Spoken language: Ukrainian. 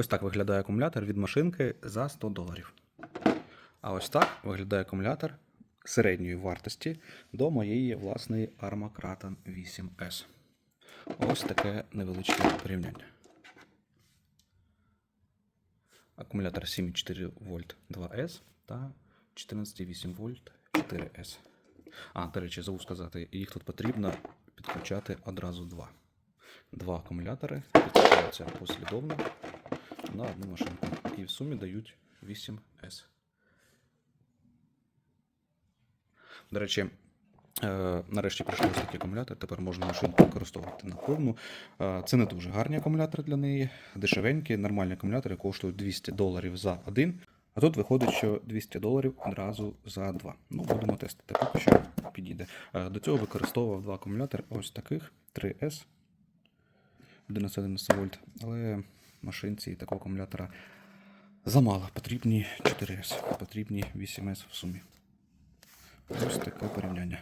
Ось так виглядає акумулятор від машинки за 100 доларів. А ось так виглядає акумулятор середньої вартості до моєї власної Arma Kraton 8S. Ось таке невеличке порівняння. Акумулятор 7,4 вольт 2S та 14,8 вольт 4S. А, до речі, забув сказати, їх тут потрібно підключати одразу два. Два акумулятори підключаються послідовно на одну машинку. І в сумі дають 8S. До речі, е, нарешті прийшли ось такі акумулятори. Тепер можна машинку використовувати на повну. Е, Це не дуже гарні акумулятори для неї. Дешевенькі, нормальні акумулятори коштують 200 доларів за один. А тут виходить, що 200 доларів одразу за два. Ну, будемо тестити. Поки що підійде. Е, До цього використовував два акумулятори ось таких 3S 11 вольт. Але машинці і такого акумулятора замало. Потрібні 4С, потрібні 8С в сумі. Ось таке порівняння.